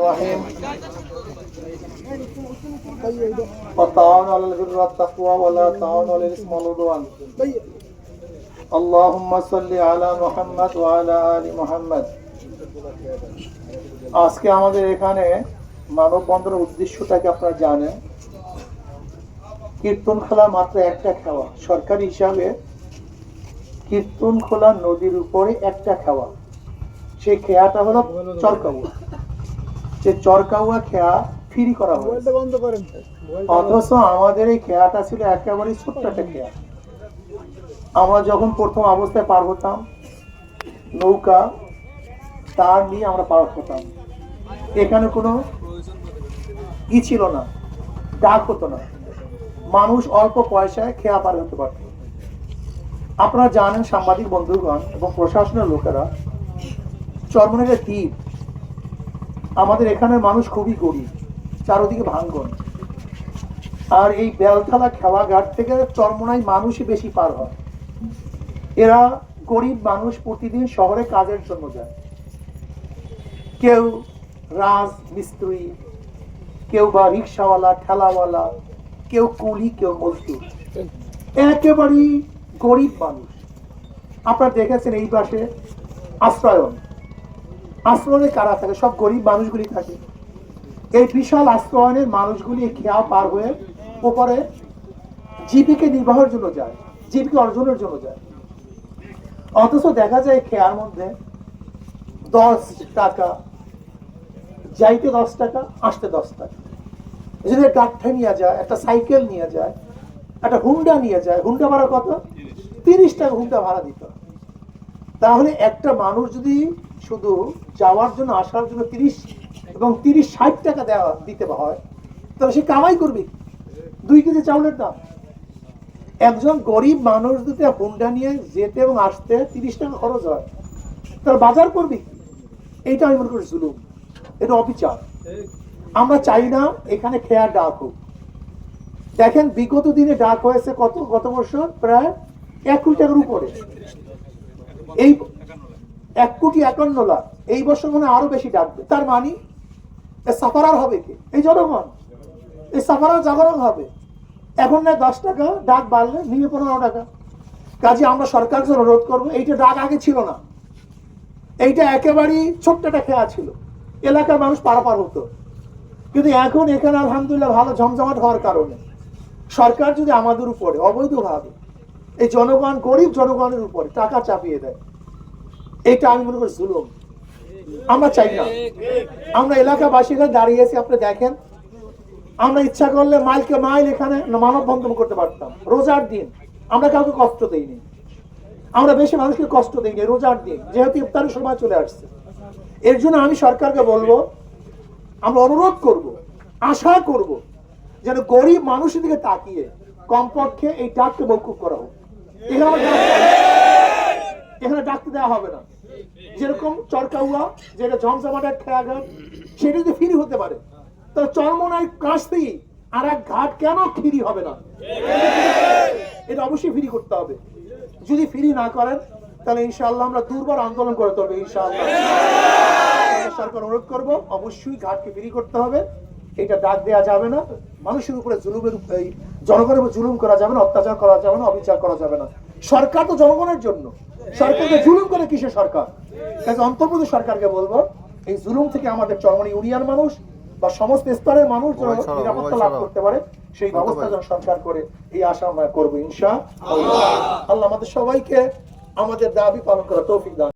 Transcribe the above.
الرحيم وتعاونوا على البر والتقوى ولا تعاونوا على الإثم والعدوان اللهم صل على محمد وعلى آل محمد আজকে আমাদের এখানে মানববন্ধনের উদ্দেশ্যটাকে আপনারা জানেন কীর্তন খোলা মাত্র একটা খাওয়া সরকারি হিসাবে কীর্তন খোলা নদীর উপরে একটা খাওয়া সেই খেয়াটা হলো চরকাউয়া যে চরকাউয়া খেয়া ফ্রি করা হয় করেন অথচ আমাদের এই খেয়াটা ছিল একেবারে ছোট্ট একটা খেয়া। আমরা যখন প্রথম অবস্থায় পার হতাম নৌকা তার নিয়ে আমরা পার হতাম। এখানে কোনো ই ছিল না ডাক হতো না। মানুষ অল্প পয়সায় খেয়া পার হতে পারত। আপনারা জানেন সাংবাদিক বন্ধুগণ এবং প্রশাসনের লোকেরা চরমনের দ্বীপ আমাদের এখানের মানুষ খুবই গরিব, চারোদিকে ভাঙ্গন। আর এই বেলতলা খেওয়া ঘাট থেকে চরমনাই মানুষই বেশি পার হয়। এরা গরিব মানুষ প্রতিদিন শহরে কাজের জন্য যায়। কেউ রাজ, মিস্ত্রি, কেউ বা রিক্সাওয়ালা, ঠেলাওয়ালা, কেউ কুলি, কেউ মজদুর। একেবারেই গরিব মানুষ। আপনারা দেখেছেন এই পাশে আশ্রয়ন। আশ্রয়নে কারা থাকে? সব গরিব মানুষগুলি থাকে। এই বিশাল আশ্রয়নের মানুষগুলি খেয়া পার হয়ে ওপরে জীবিকা নির্বাহের জন্য যায়, জীবিকা অর্জনের জন্য যায়। অথচ দেখা যায় খেয়ার মধ্যে দশ টাকা, যাইতে দশ টাকা, আসতে দশ টাকা। যদি ডাক্তার নিয়ে যায়, একটা সাইকেল নিয়ে যায়, একটা হুন্ডা নিয়ে যায়, হুন্ডা ভাড়া কত? তিরিশ টাকা হুন্ডা ভাড়া দিত। তাহলে একটা মানুষ যদি শুধু যাওয়ার জন্য, আসার জন্য তিরিশ এবং তিরিশ ষাট টাকা দেওয়া, দিতে হয়। তাহলে সে কামাই করবে দুই কেজি চাউলের দাম। একজন গরিব মানুষ যদি হুন্ডা নিয়ে যেতে এবং আসতে তিরিশ টাকা খরচ হয় তাহলে বাজার করবে? এইটা আমি মনে করি জুলুম। এটা অবিচার। আমরা চাই না এখানে খেয়ার ডাক হোক। দেখেন, বিগত দিনে ডাক হয়েছে কত, গত বছর? প্রায় এক কোটি টাকার উপরে। এই এক কোটি একান্ন লাখ। এই বছর মনে আরও বেশি ডাকবে। তার মানি, এ সাফারার হবে কি? এই জনগণ এই সাফারার জাগরণ হবে। এখন না দশ টাকা, ডাক বাড়লে নিয়ে পনেরো টাকা। কাজে আমরা সরকারকে অনুরোধ করব, এইটা ডাক আগে ছিল না। এইটা একেবারেই ছোট্ট একটা খেয়া ছিল। এলাকার মানুষ পারাপার হতো। কিন্তু এখন এখানে আলহামদুলিল্লাহ ভালো জমজমাট হওয়ার কারণে সরকার যদি আমাদের উপরে, অবৈধভাবে, এই জনগণ গরিব জনগণের উপরে টাকা চাপিয়ে দেয় এটা আমি মনে করি জুলুম। আমরা চাই না। আমরা এলাকাবাসী এখানে দাঁড়িয়ে আছি, আপনি দেখেন। আমরা ইচ্ছা করলে মাইলকে মাইল এখানে মানব বন্ধন করতে পারতাম। রোজার দিন। আমরা কাউকে কষ্ট দেইনি। আমরা বেশি মানুষকে কষ্ট দিইনি রোজার দিন। যেহেতু ইফতারের সময় চলে আসছে। এর জন্য আমি সরকারকে বলব, আমরা অনুরোধ করব, আশা করব যেন গরিব মানুষের দিকে তাকিয়ে কমপক্ষে এই ডাককে মৌকুব করা হোক এখানে আমার ডাক- এখানে ডাকতে দেওয়া হবে না। যেরকম চরকাউয়া, যেটা ঝমঝমাটের খেয়াঘাট, সেটা যদি ফ্রি হতে পারে, তাহলে চরমনায় কাশতেই আর এক ঘাট কেন ফ্রি হবে না? এটা অবশ্যই ফ্রি করতে হবে। যদি ফ্রি না করেন, তাহলে ইনশাআল্লাহ আমরা দুর্বার আন্দোলন করে তুলবো ইনশাআল্লাহ। সরকার অনুরোধ করব, অবশ্যই ঘাটকে ফ্রি করতে হবে। এটা ডাক দেওয়া যাবে না। মানুষের উপরে জুলুমের জনগণের উপর জুলুম করা যাবে না, অত্যাচার করা যাবে না, অবিচার করা যাবে না। সরকার তো জনগণের জন্য। সরকারকে জুলুম করে কিসে সরকার? কাজে অন্তর্বর্তী সরকারকে বলব এই জুলুম থেকে আমাদের চরমনি ইউনিয়ন মানুষ বা সমস্ত স্তরের মানুষ যেন নিরাপত্তা লাভ করতে পারে সেই ব্যবস্থা যেন সরকার করে এই আশা আমরা করব ইনশা আল্লাহ। আমাদের সবাইকে আমাদের দাবি পালন করা তৌফিক দান